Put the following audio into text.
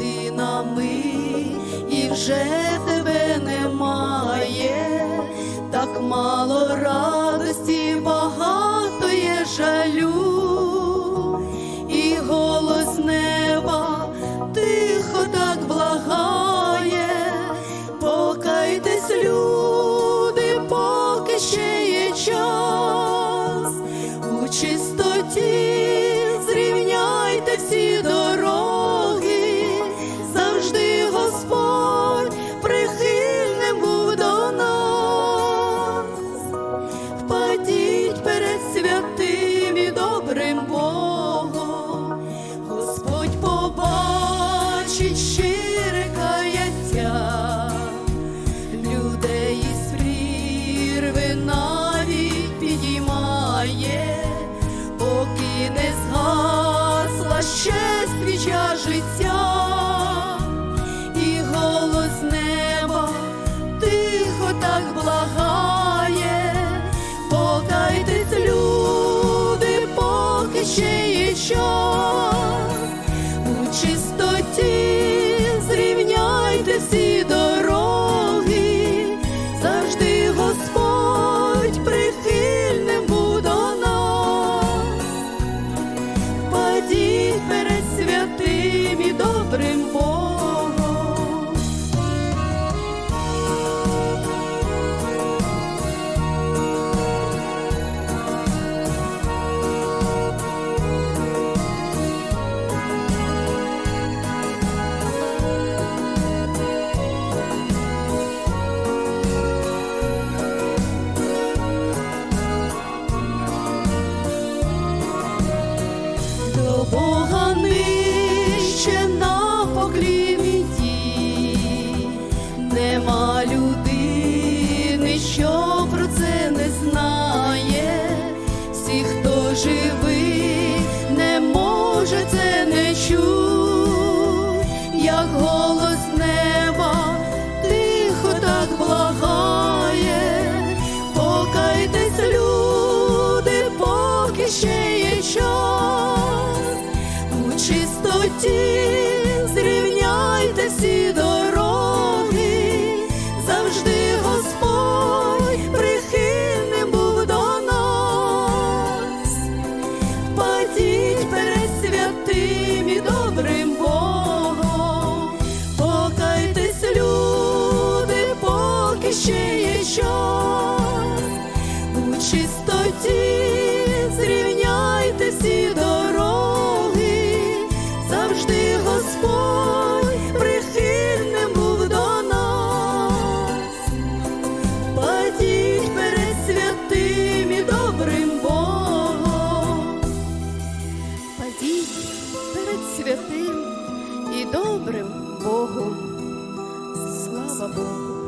годинами і вже тебе немає, так мало раз. та ще свіча життя, і голос неба тихо так благає, покайтесь, люди, поки ще є час. Бога нижче на покліві тій, нема людини, що про це не знає, всі, хто живий, не може це не чуть, як голос. чистоті, зрівняйте всі дороги, завжди Господь прихильним був до нас, падіть перед святим і добрим Богом, падіть перед святим і добрим Богом, слава Богу.